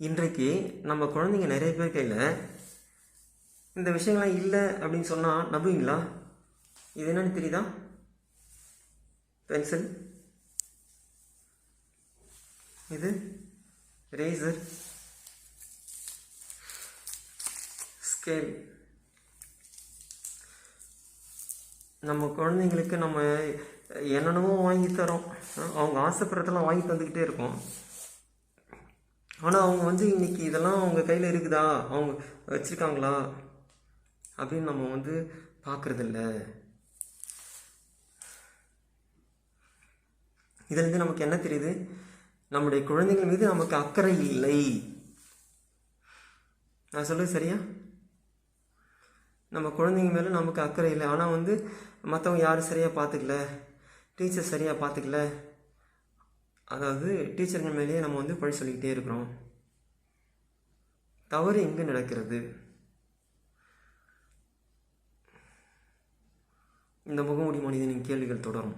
இன்றைக்கு நம்ம குழந்தைங்க நிறைய பேர் கையில் இந்த விஷயங்கள்லாம் இல்லை அப்படின்னு சொன்னால் நம்புவீங்களா? இது என்னன்னு தெரியுதா? பென்சில். இது ரேசர் ஸ்கேல் நம்ம குழந்தைங்களுக்கு நம்ம என்னென்னமோ வாங்கி தரோம். அவங்க ஆசைப்படுறதெல்லாம் வாங்கி தந்துக்கிட்டே இருக்கோம். ஆனால் அவங்க வந்து இன்றைக்கி இதெல்லாம் அவங்க கையில் இருக்குதா? அவங்க வச்சுருக்காங்களா? அப்படின்னு நம்ம வந்து பார்க்குறதில்ல இதுலேருந்து நமக்கு என்ன தெரியுது? நம்முடைய குழந்தைகள் மீது நமக்கு அக்கறை இல்லை. நான் சொல்லுது சரியா? நம்ம குழந்தைங்க மேலே நமக்கு அக்கறை இல்லை. ஆனால் வந்து மற்றவங்க யாரும் சரியாக பார்த்துக்கல டீச்சர் சரியாக பார்த்துக்கல அதாவது டீச்சர்கள் மேலேயே நம்ம வந்து பழி சொல்லிக்கிட்டே இருக்கிறோம். தவறு எங்கே நடக்கிறது? இந்த முகமூடி மனிதனின் கேள்விகள் தொடரும்.